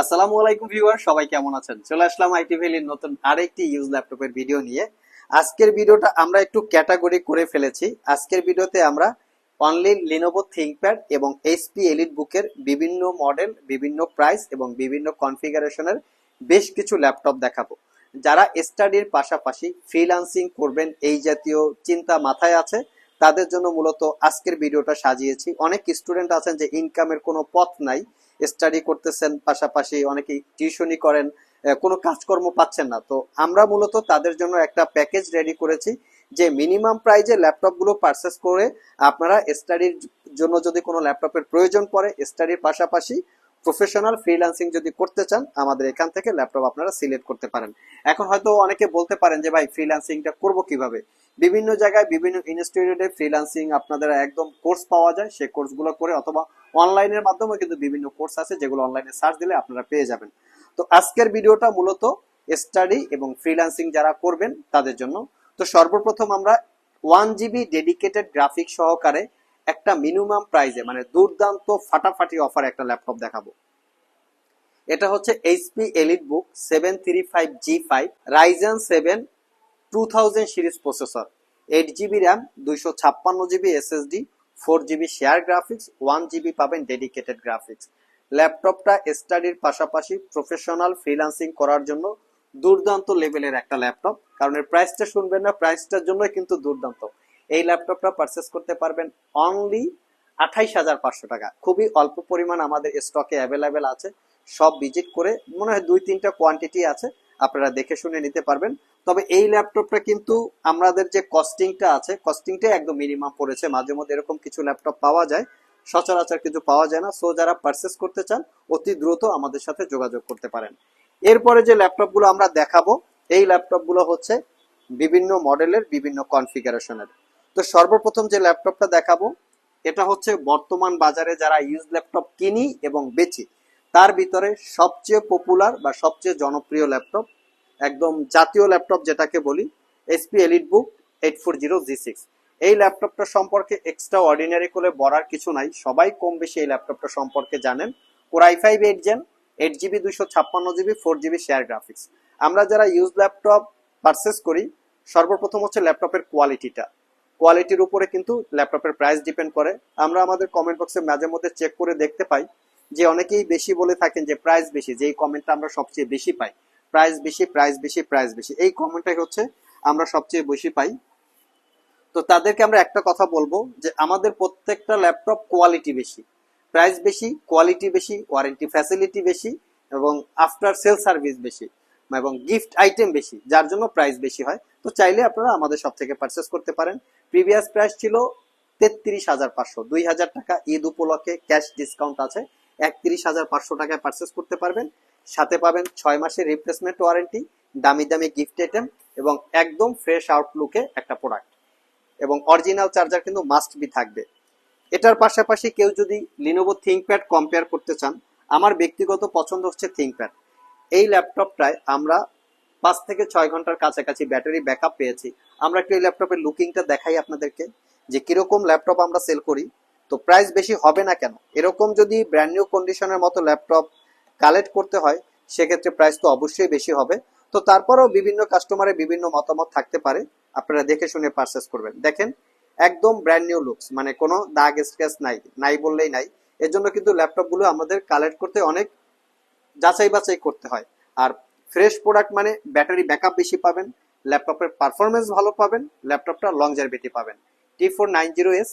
আসসালামু আলাইকুম ভিউয়ার, সবাই কেমন আছেন? চলে আসলাম আইটি ভ্যালির নতুন আরেকটি ইউজ ল্যাপটপের ভিডিও নিয়ে। আজকের ভিডিওটা আমরা একটু ক্যাটাগরি করে ফেলেছি। আজকের ভিডিওতে আমরা অনলি লিনোভো থিঙ্কপ্যাড এবং এইচপি এলিট বুকের বিভিন্ন মডেল বিভিন্ন প্রাইস এবং বিভিন্ন কনফিগারেশনের বেশ কিছু ল্যাপটপ দেখাবো। যারা স্টাডির পাশাপাশি ফ্রিল্যান্সিং করবেন, এই জাতীয় চিন্তা মাথায় আছে। তাদের জন্য মূলত আজকের ভিডিওটা সাজিয়েছি। অনেক স্টুডেন্ট আছেন যে ইনকামের কোনো পথ নাই স্টাডি করতেছেন, পাশাপাশি অনেকেই টিউশনি করেন কোনো কাজকর্ম পাচ্ছেন না। তো আমরা মূলত তাদের জন্য একটা প্যাকেজ রেডি করেছি যে মিনিমাম প্রাইজে ল্যাপটপগুলো পারচেস করে আপনারা স্টাডির জন্য যদি কোনো ল্যাপটপের প্রয়োজন পড়ে স্টাডির পাশাপাশি প্রফেশনাল ফ্রিল্যান্সিং যদি করতে চান, আমাদের এখান থেকে ল্যাপটপ আপনারা সিলেক্ট করতে পারেন। এখন হয়তো অনেকে বলতে পারেন যে, ভাই, ফ্রিল্যান্সিংটা করব কীভাবে? বিভিন্ন জায়গায় বিভিন্ন ইনস্টিটিউটে ফ্রিল্যান্সিং আপনাদের একদম কোর্স পাওয়া যায়। সেই কোর্সগুলো করে অথবা অনলাইনের মাধ্যমে কিন্তু বিভিন্ন কোর্স আছে, যেগুলো অনলাইনে সার্চ দিলে আপনারা পেয়ে যাবেন। তো আজকের ভিডিওটা মূলত স্টাডি এবং ফ্রিল্যান্সিং যারা করবেন তাদের জন্য। তো সর্বপ্রথম আমরা ওয়ান জিবি ডেডিকেটেড গ্রাফিক সহকারে একটা মিনিমাম প্রাইজে মানে দুর্দান্ত ফাটাফাটি অফার একটা ল্যাপটপ দেখাবো। এটা হচ্ছে HP elite book seven three five G five Ryzen seven two thousand series processor eight GB RAM দুইশো ছাপ্পান্ন GB SSD four GB share graphics one GB পাবেন ডেডিকেটেড গ্রাফিক্স ল্যাপটপটা স্টাডির পাশাপাশি প্রফেশনাল ফ্রিল্যান্সিং করার জন্য দুর্দান্ত লেভেলের একটা ল্যাপটপ কারণ এর প্রাইসটা শুনবেন না প্রাইসটার জন্য কিন্তু দুর্দান্ত। এই ল্যাপটপটা পারচেস করতে পারবেন অনলি আঠাইশ হাজার পাঁচশো টাকা। খুবই অল্প পরিমাণ আমাদের স্টকে অ্যাভেলেবেল আছে। সব ভিজিট করে মনে হয় দুই তিনটা কোয়ান্টিটি আছে, আপনারা দেখে শুনে নিতে পারবেন। তবে এই ল্যাপটপটা কিন্তু আমাদের যে কস্টিংটা আছে কস্টিংটা একদম মিনিমাম পড়েছে। মাঝে মধ্যে এরকম কিছু ল্যাপটপ পাওয়া যায়, সচরাচর কিছু পাওয়া যায় না। সো যারা পারচেস করতে চান, অতি দ্রুত আমাদের সাথে যোগাযোগ করতে পারেন। এরপরে যে ল্যাপটপগুলো আমরা দেখাবো, এই ল্যাপটপগুলো হচ্ছে বিভিন্ন মডেলের, বিভিন্ন কনফিগারেশনের তো সর্বপ্রথম যে ল্যাপটপটা দেখাবো, এটা হচ্ছে বর্তমান বাজারে যারা ইউজ ল্যাপটপ কিনি এবং বেচি তার ভিতরে সবচেয়ে পপুলার বা সবচেয়ে জনপ্রিয় ল্যাপটপ একদম জাতীয় ল্যাপটপ যেটাকে বলি SP elite book eight four zero G six এই ল্যাপটপটা সম্পর্কে এক্সট্রা অর্ডিনারি করে বলার কিছু নাই, সবাই কম বেশি এই ল্যাপটপটা সম্পর্কে জানেন। Core i five eight gen eight GB দুইশো ছাপ্পান্ন GB four GB share graphics আমরা যারা ইউজ ল্যাপটপ পারচেস করি, সর্বপ্রথম হচ্ছে ল্যাপটপের কোয়ালিটিটা কোয়ালিটির উপরে কিন্তু ল্যাপটপের প্রাইস ডিপেন্ড করে। আমরা আমাদের কমেন্ট বক্সে মাঝে মধ্যে চেক করে দেখতে পাই। যে অনেকেই বেশি বলে থাকেন যে প্রাইস বেশি, যেই কমেন্টটা আমরা সবচেয়ে বেশি পাই। প্রাইস বেশি প্রাইস বেশি প্রাইস বেশি। এই কমেন্টটাই হচ্ছে আমরা সবচেয়ে বেশি পাই। তো তাদেরকে আমরা একটা কথা বলব যে আমাদের প্রত্যেকটা ল্যাপটপ কোয়ালিটি বেশি। প্রাইস বেশি কোয়ালিটি বেশি ওয়ারেন্টি ফ্যাসিলিটি বেশি এবং আফটার সেল সার্ভিস বেশি এবং গিফট আইটেম বেশি, যার জন্য প্রাইস বেশি হয়। তো চাইলে আপনারা আমাদের সব থেকে পারচেস করতে পারেন। প্রিভিয়াস প্রাইস ছিল তেত্রিশ হাজার পাঁচশো, দুই হাজার টাকা ঈদ উপলক্ষে ক্যাশ ডিসকাউন্ট আছে। একত্রিশ হাজার পাঁচশো টাকায় পারচেস করতে পারবেন। সাথে পাবেন ছয় মাসের রিপ্লেসমেন্ট ওয়ারেন্টি দামি দামি গিফট আইটেম এবং একদম ফ্রেশ আউটলুকে একটা প্রোডাক্ট এবং অরিজিনাল চার্জার কিন্তু মাস্ট বি থাকবে। এটার পাশাপাশি কেউ যদি লিনোভো থিঙ্কপ্যাড কম্পেয়ার করতে চান, আমার ব্যক্তিগত পছন্দ হচ্ছে থিঙ্কপ্যাড এই ল্যাপটপটায় আমরা পাঁচ থেকে ছয় ঘণ্টার কাছাকাছি ব্যাটারি ব্যাকআপ পেয়েছি। আমরা একটু এই ল্যাপটপের লুকিংটা দেখাই আপনাদেরকে। যে কীরকম ল্যাপটপ আমরা সেল করি তো প্রাইস বেশি হবে না কেন? এরকম যদি ব্র্যান্ড নিউ কন্ডিশনের মতো ল্যাপটপ কালেক্ট করতে হয়, সেক্ষেত্রে প্রাইস তো অবশ্যই বেশি হবে। তো তারপরেও বিভিন্ন কাস্টমারের বিভিন্ন মতামত থাকতে পারে। আপনারা দেখে শুনে পারচেস করবেন। দেখেন, একদম ব্র্যান্ড নিউ লুকস মানে কোনো দাগ স্ক্র্যাচ নাই নাই বললেই নাই। এর জন্য কিন্তু ল্যাপটপগুলো আমাদের কালেক্ট করতে অনেক যাচাই বাছাই করতে হয়। আর ফ্রেশ প্রোডাক্ট মানে ব্যাটারি ব্যাকআপ বেশি পাবেন ল্যাপটপের পারফরমেন্স ভালো পাবেন ল্যাপটপটা লংজারভিটি পাবেন। T four nine zero S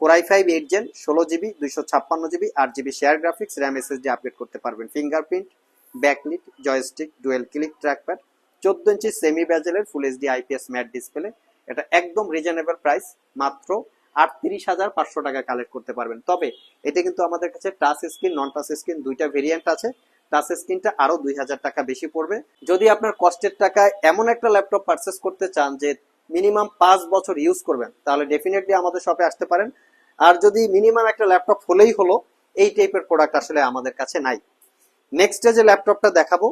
Core i five eight gen ষোলো জিবি দুইশো ছাপ্পান্ন জিবি আট GB share graphics RAM SSD update করতে পারবেন। Fingerprint backlit joystick dual click trackpad চোদ্দ inch semi ব্যাজেলের full HD IPS matte display এটা একদম reasonable price মাত্র আটত্রিশ হাজার পাঁচশো টাকা কালেক্ট করতে পারবেন। তবে এটা কিন্তু আমাদের কাছে touch screen non touch screen দুইটা ভেরিয়েন্ট আছে। টাচ স্ক্রিনটা আরও দুই হাজার টাকা বেশি পড়বে। যদি আপনার কষ্টের টাকায় এমন একটা ল্যাপটপ পারচেস করতে চান যে মিনিমাম পাঁচ বছর ইউজ করবেন, তাহলে ডেফিনেটলি আমাদের শপে আসতে পারেন। আর যদি মিনিমাম একটা ল্যাপটপ হলেই হলো, এই টাইপের প্রোডাক্ট আসলে আমাদের কাছে নাই। নেক্সট যে ল্যাপটপটা দেখাবো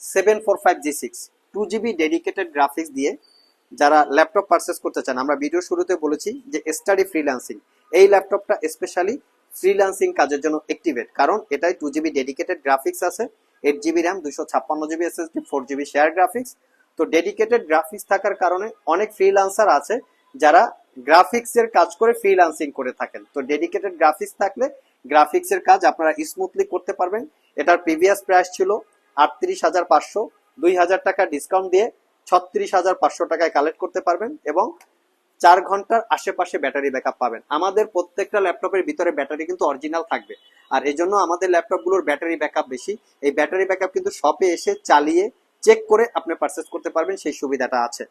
seven four five G six two GB dedicated graphics দিয়ে যারা ল্যাপটপ পারচেস করতে চান, আমরা ভিডিও শুরুতে বলেছি যে স্টাডি ফ্রিল্যান্সিং এই ল্যাপটপটা স্পেশালি ফ্রিল্যান্সিং কাজের জন্য অ্যাক্টিভেট কারণ এটাই টু জিবি ডেডিকেটেড গ্রাফিক্স আছে এইট জিবি র্যাম দুশো ছাপ্পান্ন GB SSD four GB share graphics তো ডেডিকেটেড গ্রাফিক্স থাকার কারণে অনেক ফ্রিল্যান্সার আছে যারা গ্রাফিক্স এর কাজ করে ফ্রিল্যান্সিং করে থাকেন। তো ডেডিকেটেড গ্রাফিক্স থাকলে গ্রাফিক্স এর কাজ আপনারা স্মুথলি করতে পারবেন। এটার প্রিভিয়াস প্রাইস ছিল আটত্রিশ হাজার পাঁচশো। দুই হাজার টাকা ডিসকাউন্ট দিয়ে ছত্রিশ হাজার পাঁচশো টাকায় কালেক্ট করতে পারবেন এবং চার ঘণ্টার আশেপাশে ব্যাটারি ব্যাকআপ পাবেন। আমাদের প্রত্যেকটা ল্যাপটপের ভিতরে ব্যাটারি কিন্তু অরিজিনাল থাকবে। আর এই জন্য আমাদের ল্যাপটপগুলোর ব্যাটারি ব্যাকআপ বেশি। এই ব্যাটারি ব্যাকআপ কিন্তু শপে এসে চালিয়ে চেক করে আপনি পারচেস করতে পারবেন, সেই সুবিধাটা আছে।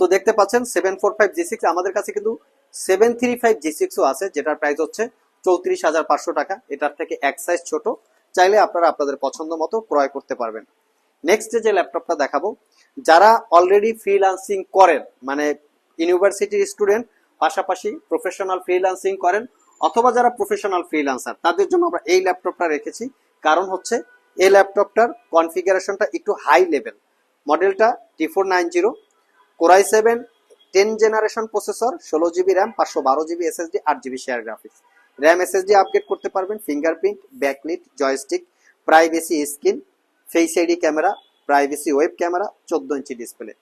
তো দেখতে পাচ্ছেন seven four five G six আমাদের কাছে কিন্তু সেভেন থ্রি ফাইভ জি সিক্সও আছে, যেটার প্রাইস হচ্ছে চৌত্রিশ হাজার পাঁচশো টাকা। এটার থেকে এক সাইজ ছোট, চাইলে আপনারা আপনাদের পছন্দ মতো ক্রয় করতে পারবেন। নেক্সট যে ল্যাপটপটা দেখাবো, যারা অলরেডি ফ্রিল্যান্সিং করেন মানে ইউনিভার্সিটির স্টুডেন্ট পাশাপাশি প্রফেশনাল ফ্রিল্যান্সিং করেন, অথবা যারা প্রফেশনাল ফ্রিল্যান্সার তাদের জন্য আমরা এই ল্যাপটপটা রেখেছি। কারণ হচ্ছে এই ল্যাপটপটার কনফিগারেশনটা একটু হাই লেভেল মডেলটা T four nine zero Core i seven ten generation processor ষোলো জিবি র্যাম পাঁচশো বারো জিবি এসএসডি আট GB share graphics RAM SSD upgrade করতে পারবেন fingerprint backlit joystick privacy screen face ID camera privacy web camera চোদ্দ inch display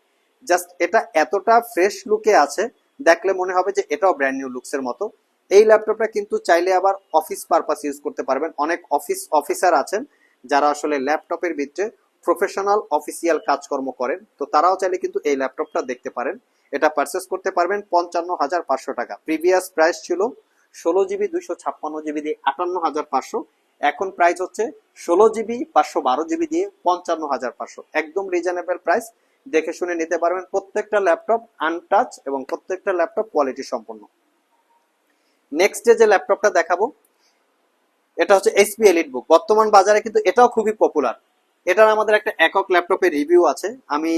just এটা এতটা fresh লুকে আছে, দেখলে মনে হবে যে এটাও ব্র্যান্ড নিউ লুকসের মতো। এই ল্যাপটপটা কিন্তু চাইলে আবার অফিস পারপাস ইউজ করতে পারবেন। অনেক অফিস অফিসার আছেন যারা আসলে ল্যাপটপের ভিতরে প্রফেশনাল অফিসিয়াল কাজকর্ম করেন, তো তারাও চাইলে কিন্তু এই ল্যাপটপটা দেখতে পারেন। এটা পারচেস করতে পারবেন পঞ্চান্ন হাজার পাঁচশো টাকা। প্রিভিয়াস প্রাইস ছিল ষোলো জিবি, দুইশো ছাপ্পান্ন জিবি দিয়ে আটান্ন হাজার পাঁচশো। এখন প্রাইস হচ্ছে ষোলো জিবি, পাঁচশো বারো জিবি দিয়ে পঞ্চান্ন হাজার পাঁচশো। একদম রিজনেবল প্রাইস দেখে শুনে নিতে পারবেন প্রত্যেকটা ল্যাপটপ আনটাচ এবং প্রত্যেকটা ল্যাপটপ কোয়ালিটি সম্পন্ন। নেক্সট ডে যে ল্যাপটপটা দেখাবো এটা হচ্ছে এইচপি এলিট বুক বর্তমান বাজারে কিন্তু এটাও খুবই পপুলার এটার আমাদের একটা একক ল্যাপটপের রিভিউ আছে। আমি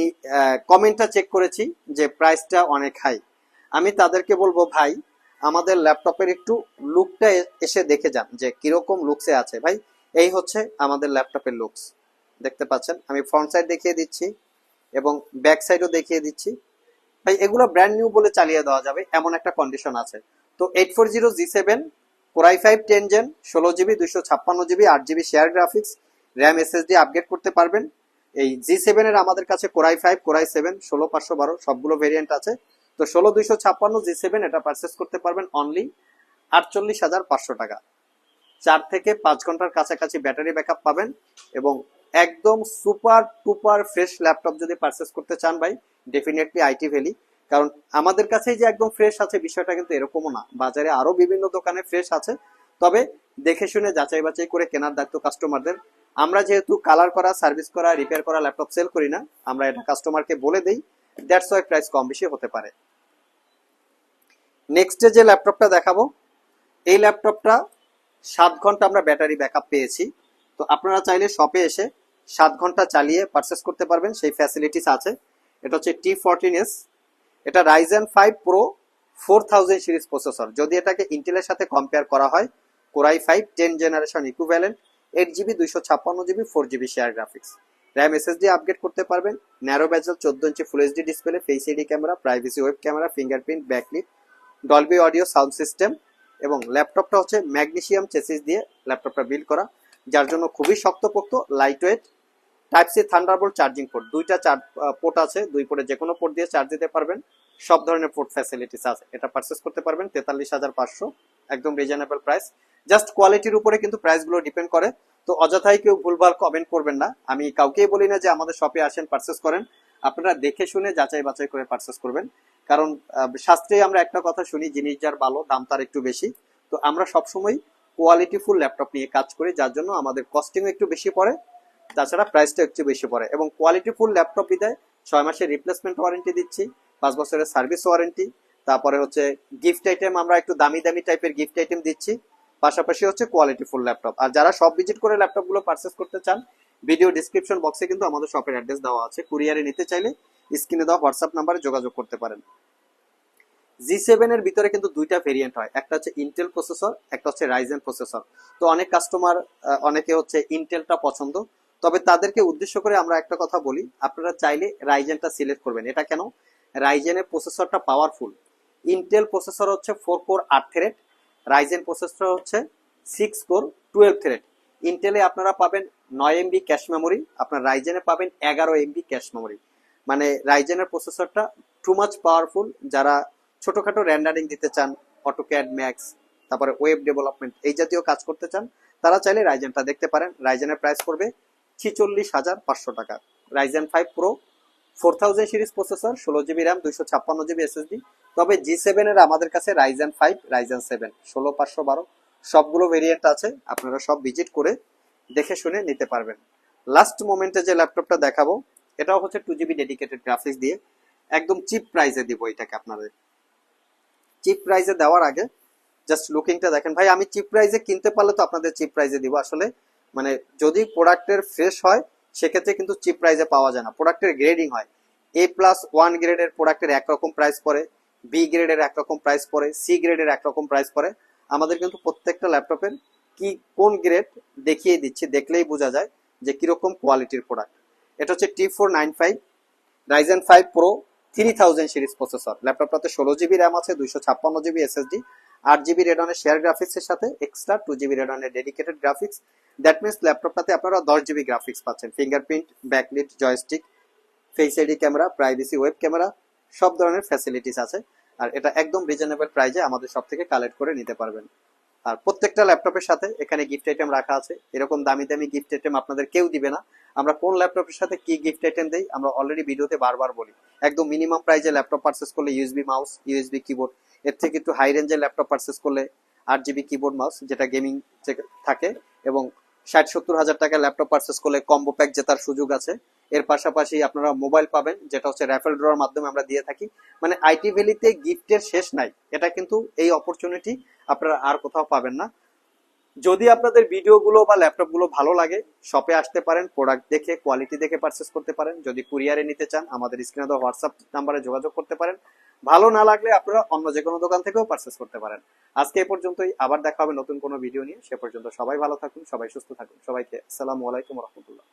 কমেন্টটা চেক করেছি যে প্রাইসটা অনেক হাই আমি তাদেরকে বলব, ভাই, আমাদের ল্যাপটপের একটু লুকটা এসে দেখে যান যে কীরকম লুকসে আছে। ভাই, এই হচ্ছে আমাদের ল্যাপটপের লুকস দেখতে পাচ্ছেন? আমি ফ্রন্ট সাইড দেখিয়ে দিচ্ছি এবং ব্যাক সাইডও দেখিয়ে দিচ্ছি। ভাই, এগুলো ব্র্যান্ড নিউ বলে চালিয়ে দেওয়া যাবে। এমন একটা কন্ডিশন আছে। তো eight four zero G seven Core i five ten gen ষোলো জিবি দুইশো ছাপ্পান্ন জিবি আট GB share graphics RAM SSD upgrade করতে পারবেন। এই জি সেভেনের আমাদের কাছে কোরাই ফাইভ কোরাই সেভেন ষোলো, পাঁচশো বারো, সবগুলো ভেরিয়েন্ট আছে। তো ষোলো, দুইশো ছাপ্পান্ন জি সেভেন এটা পারচেস করতে পারবেন অনলি আটচল্লিশ হাজার পাঁচশো টাকা। চার থেকে পাঁচ ঘণ্টার কাছাকাছি ব্যাটারি ব্যাকআপ পাবেন এবং একদম সুপার টুপার ফ্রেশ ল্যাপটপ যদি পারচেস করতে চান ভাই ডেফিনেটলি আইটি ভ্যালি কারণ আমাদের কাছেই যে একদম ফ্রেশ আছে বিষয়টা কিন্তু এরকমও না। বাজারে আরও বিভিন্ন দোকানে ফ্রেশ আছে। তবে দেখে শুনে যাচাই বাছাই করে কেনার দায়িত্ব কাস্টমারদের আমরা যেহেতু কালার করা সার্ভিস করা রিপেয়ার করা ল্যাপটপ সেল করি না, আমরা এটা কাস্টমারকে বলে দেই দ্যাটস ওয়াই প্রাইস কম বেশি হতে পারে। নেক্সটে যে ল্যাপটপটা দেখাবো, এই ল্যাপটপটা সাত ঘণ্টা আমরা ব্যাটারি ব্যাকআপ পেয়েছি। তো আপনারা চাইলে শপে এসে সাত ঘণ্টা চালিয়ে পারচেস করতে পারবেন, সেই ফ্যাসিলিটিস আছে। এটা হচ্ছে টি ফোরটিন এস এটা Ryzen five pro four thousand series processor যদি এটাকে ইন্টেলের সাথে কম্পেয়ার করা হয় Core i five ten generation equivalent eight GB দুইশো ছাপ্পান্ন GB four GB share graphics RAM SSD upgrade করতে পারবেন ন্যারো ব্যাজেল চোদ্দ inch full HD display face ID camera privacy web camera fingerprint backlit Dolby audio sound system এবং ল্যাপটপটা হচ্ছে magnesium chassis দিয়ে ল্যাপটপটা বিল্ড করা, যার জন্য খুবই শক্তপোক্ত light weight type C Thunderbolt charging port দুইটা চার পোর্ট আছে, দুই পোর্টে যে কোনো পোর্ট দিয়ে চার্জ দিতে পারবেন। সব ধরনের পোর্ট ফ্যাসিলিটিস আছে। এটা পারচেস করতে পারবেন, তেতাল্লিশ হাজার পাঁচশো, একদম রিজনেবল প্রাইস জাস্ট কোয়ালিটির উপরে কিন্তু প্রাইসগুলো ডিপেন্ড করে। তো অযথাই কেউ ভুলভাল কমেন্ট করবেন না। আমি কাউকেই বলি না যে আমাদের শপে আসেন পারচেস করেন। আপনারা দেখে শুনে যাচাই বাছাই করে পারচেস করবেন। কারণ শাস্ত্রে আমরা একটা কথা শুনি, জিনিস যার ভালো, দাম তার একটু বেশি। তো আমরা সবসময় কোয়ালিটিফুল ল্যাপটপ নিয়ে কাজ করি, যার জন্য আমাদের কস্টিং একটু বেশি পড়ে। তাছাড়া প্রাইসটা একটু বেশি পড়ে এবং কোয়ালিটিফুল ল্যাপটপ বিদায় ছয় মাসের রিপ্লেসমেন্ট ওয়ারেন্টি দিচ্ছি, পাঁচ বছরের সার্ভিস ওয়ারেন্টি তারপরে হচ্ছে গিফট আইটেম আমরা একটু দামি দামি টাইপের গিফট আইটেম দিচ্ছি, পাশাপাশি হচ্ছে কোয়ালিটিফুল ল্যাপটপ আর যারা সব ভিজিট করে ল্যাপটপগুলো পারচেস করতে চান ভিডিও ডিসক্রিপশন বক্সে কিন্তু আমাদের শপের অ্যাড্রেস দেওয়া আছে। কুরিয়ারে নিতে চাইলে স্ক্রিনে দেওয়া হোয়াটসঅ্যাপ নাম্বারে যোগাযোগ করতে পারেন। জি সেভেন এর ভিতরে কিন্তু দুইটা ভেরিয়েন্ট হয়। একটা হচ্ছে ইন্টেল প্রসেসর একটা হচ্ছে রাইজেন প্রসেসর তো অনেক কাস্টমার অনেকে হচ্ছে ইন্টেলটা পছন্দ। তবে তাদেরকে উদ্দেশ্য করে আমরা একটা কথা বলি। আপনারা চাইলে রাইজেনটা সিলেক্ট করবেন। এটা কেন? রাইজেনের প্রসেসরটা পাওয়ারফুল ইন্টেল প্রসেসর হচ্ছে ফোর কোর আট থ্রেড রাইজেন প্রসেসর হচ্ছে সিক্স কোর টুয়েলভ থ্রেড ইন্টেলে আপনারা পাবেন নয় এমবি ক্যাশ মেমোরি আপনার রাইজেনে পাবেন এগারো এমবি ক্যাশ মেমোরি মানে রাইজেনের প্রসেসরটা টু মাচ পাওয়ারফুল যারা ছোটখাটো র্যান্ডারিং দিতে চান অটোক্যাড ম্যাক্স তারপরে ওয়েব ডেভেলপমেন্ট এই জাতীয় কাজ করতে চান, তারা চাইলে রাইজেনটা দেখতে পারেন। রাইজেনের প্রাইস পড়বে ছিচল্লিশ হাজার পাঁচশো টাকা। Ryzen five pro four thousand series processor ষোলো জিবি র্যাম দুইশো ছাপ্পান্ন জিবি এসএসডি তবে জি সেভেনের আমাদের কাছে রাইজেন ফাইভ রাইজেন সেভেন ষোলো পাঁচশো বারো, সবগুলো ভেরিয়েন্ট আছে, আপনারা সব ভিজিট করে দেখে শুনে নিতে পারবেন। লাস্ট মোমেন্টে যে ল্যাপটপটা দেখাবো, এটাও হচ্ছে টু জিবি ডেডিকেটেড গ্রাফিক্স দিয়ে। একদম চিপ প্রাইসে দিব এটাকে আপনাদের। চিপ প্রাইসে দেওয়ার আগে জাস্ট লুকিংটা দেখেন। ভাই, আমি চিপ প্রাইসে কিনতে পারলে তো আপনাদের চিপ প্রাইসে দিব। আসলে মানে যদি প্রোডাক্টের ফ্রেশ হয়, সেক্ষেত্রে কিন্তু চিপ প্রাইসে পাওয়া যায় না। প্রোডাক্টের গ্রেডিং হয়। এ প্লাস ওয়ান গ্রেডের প্রোডাক্টের একরকম প্রাইস পড়ে বি গ্রেডের একরকম প্রাইস পড়ে সি গ্রেডের একরকম প্রাইস পড়ে। আমাদের কিন্তু প্রত্যেকটা ল্যাপটপের কি কোন গ্রেড দেখিয়ে দিচ্ছে, দেখলেই বোঝা যায় যে কীরকম কোয়ালিটির প্রোডাক্ট এটা হচ্ছে T four nine five Ryzen five pro three thousand series processor ল্যাপটপটাতে ষোলো জিবি র্যাম আছে, দুইশো ছাপ্পান্ন জিবি এসএসডি আট জিবি রেডনের শেয়ার গ্রাফিক্সের সাথে এক্সট্রা টু জিবি রেডনের ডেডিকেটেড গ্রাফিক্স দ্যাট মিনস ল্যাপটপটাতে আপনারা দশ জিবি গ্রাফিক্স পাচ্ছেন। Fingerprint backlit joystick face ID camera privacy web camera সব ধরনের ফ্যাসিলিটিস আছে। আর এটা একদম রিজনেবল প্রাইজে আমাদের সব থেকে কালেক্ট করে নিতে পারবেন। আর প্রত্যেকটা ল্যাপটপের সাথে এখানে গিফট আইটেম রাখা আছে। এরকম দামি দামি গিফট আইটেম আপনাদের কেউ দিবে না। আমরা কোন ল্যাপটপের সাথে কি গিফট আইটেম দেই, আমরা অলরেডি ভিডিওতে বারবার বলি। একদম মিনিমাম প্রাইজে ল্যাপটপ পারচেস করলে ইউএসবি মাউস ইউএসবি কিবোর্ড এর থেকে একটু হাই রেঞ্জের ল্যাপটপ পারচেস করলে আট জিবি কিবোর্ড মাউস যেটা গেমিং থাকে, এবং ষাট সত্তর হাজার টাকা ল্যাপটপ পারচেস করলে কম্বো প্যাক জেতার সুযোগ আছে। এর পাশাপাশি আপনারা মোবাইল পাবেন, যেটা হচ্ছে র্যাফেল ড্রর মাধ্যমে আমরা দিয়ে থাকি। মানে আইটি ভ্যালিতে গিফটের শেষ নাই। এটা কিন্তু এই অপরচুনিটি আপনারা আর কোথাও পাবেন না। যদি আপনাদের ভিডিওগুলো বা ল্যাপটপগুলো ভালো লাগে শপে আসতে পারেন প্রোডাক্ট দেখে কোয়ালিটি দেখে পারচেস করতে পারেন। যদি কুরিয়ারে নিতে চান, আমাদের স্ক্রিনে দেওয়া হোয়াটসঅ্যাপ নাম্বারে যোগাযোগ করতে পারেন। ভালো না লাগলে আপনারা অন্য যে কোনো দোকান থেকেও পারচেস করতে পারেন। আজকে এ পর্যন্তই, আবার দেখা হবে নতুন কোনো ভিডিও নিয়ে। সে পর্যন্ত সবাই ভালো থাকুন, সবাই সুস্থ থাকুন। সবাইকে আসসালামু আলাইকুম রহমতুল্লাহ।